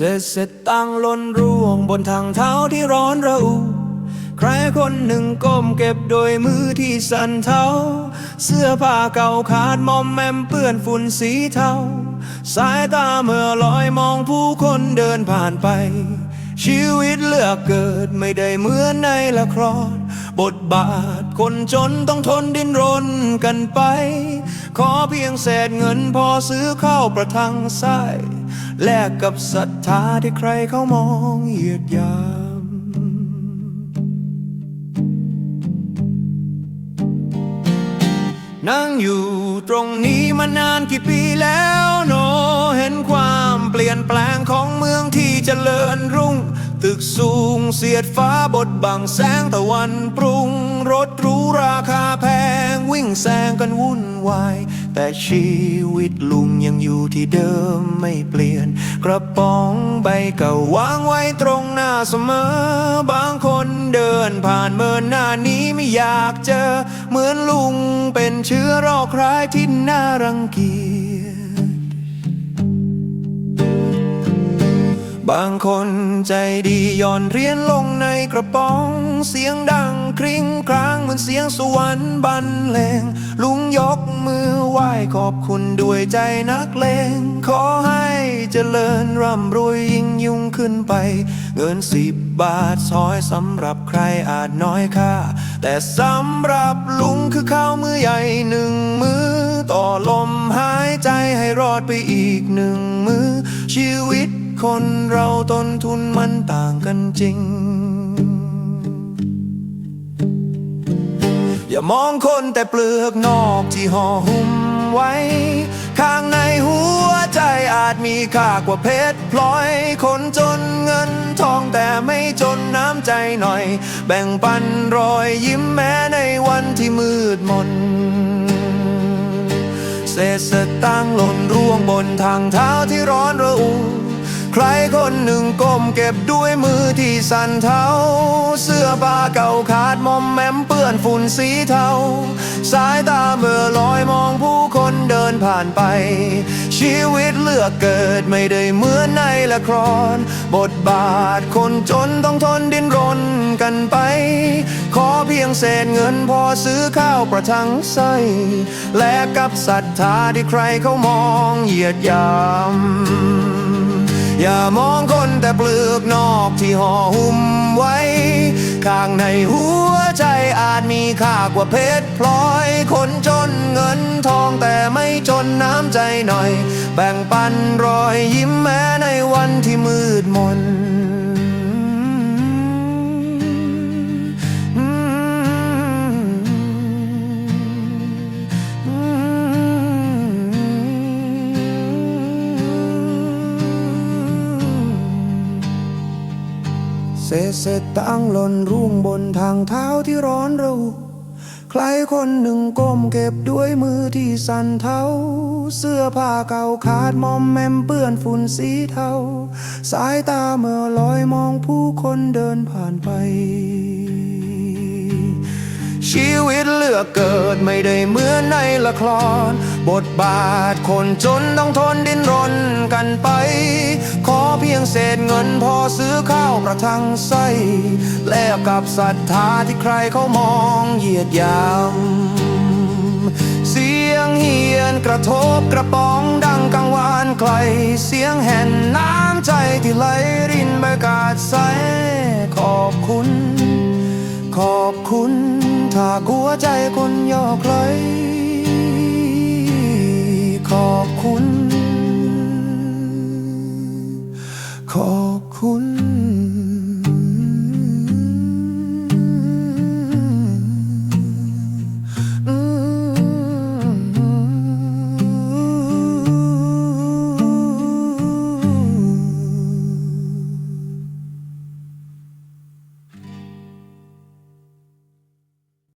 เศษเศษตังล่นร่วงบนทางเท้าที่ร้อนระอุใครคนหนึ่งก้มเก็บโดยมือที่สั่นเทาเสื้อผ้าเก่าขาดมอมแมมเปื้อนฝุ่นสีเทาสายตาเมื่อลอยมองผู้คนเดินผ่านไป ชีวิตเลือกเกิดไม่ได้เหมือนในละครบทบาทคนจนต้องทนดิ้นรนกันไป ขอเพียงเศษเงินพอซื้อข้าวประทังไส้ แลกกับศรัทธาที่ใครเขามองเหยียดหยาม นั่งอยู่ตรงนี้มานานกี่ปีแล้วโน เห็นความเปลี่ยนแปลงของเมืองที่เจริญรุ่ง ตึกสูงเสียดฟ้าบดบังแสงตะวันปรุง รถรูราคาแพง วิ่งแซงกันวุ่นวายแต่ชีวิตลุงยังอยู่ที่เดิมไม่เปลี่ยน กระป๋องใบเก่าวางไว้ตรงหน้าเสมอ บางคนเดินผ่านเมินหน้านี้ไม่อยากเจอ เหมือนลุงเป็นเชื้อโรคร้ายที่น่ารังเกียจบางคนใจดีย่อนเรียญลงในกระป๋อง เสียงดังคริ้งครางเหมือนเสียงสวรรค์บรรเลงลุงยกมือไหว ขอบคุณด้วยใจนักเลง ขอให้เจริญร่ำรวยยิ่งยุ่งขึ้นไป เงินสิบบาทซอยสำหรับใครอาจน้อยค่า แต่สำหรับลุงคือข้าวมือใหญ่หนึ่งมือ ต่อลมหายใจให้รอดไปอีกหนึ่งมือ ชีวิตคนเราต้นทุนมันต่างกันจริงอย่ามองคนแต่เปลือกนอกที่ห่อหุ้ม ไว้ ข้างในหัวใจอาจมีค่ากว่าเพชรพลอย คนจนเงินทองแต่ไม่จนน้ำใจหน่อย แบ่งปันรอยยิ้มแม้ในวันที่มืดมนเศษสตางค์หล่นร่วงบนทางเท้าที่ร้อนระอุ ใครคนหนึ่งก้มเก็บด้วยมือที่สั่นเทาเสื้อผ้าเก่าขาดมอมแมมเปื้อนฝุ่นสีเทา สายตาเมื่อลอยมองผู้คนเดินผ่านไป ชีวิตเลือกเกิดไม่ได้เหมือนในละคร บทบาทคนจนต้องทนดิ้นรนกันไป ขอเพียงเศษเงินพอซื้อข้าวประทังไส้แลกกับศรัทธาที่ใครเขามองเหยียดหยาม อย่ามองคนแต่เปลือกนอกที่ห่อหุ้มไว้ ข้างในหัวใจอาจมีค่ากว่าเพชรพลอย คนจนเงินทองแต่ไม่จนน้ำใจหน่อย แบ่งปันรอยยิ้มแม้ในวันที่มืดมน เศษเศษตังหล่นร่วงบนทางเท้าที่ร้อนระอุใครคนหนึ่งก้มเก็บด้วยมือที่สั่นเทาเสื้อผ้าเก่าขาดมอมแมมเปื้อนฝุ่นสีเทา สายตาเมื่อลอยมองผู้คนเดินผ่านไป ชีวิตเลือกเกิดไม่ได้เหมือนในละคร บทบาทคนจนต้องทนดิ้นรนกันไป เพียงเศษเงินพอซื้อข้าวประทังไส้แลกกับศรัทธาที่ใครเขามองเหยียดยามเสียงเฮียนกระทบกระป๋องดังกังวานไกล เสียงแห่นน้ำใจที่ไหลรินบรรยากาศใสขอบคุณ ขอบคุณถ้าหัวใจคนยอกไหลขอบคุณ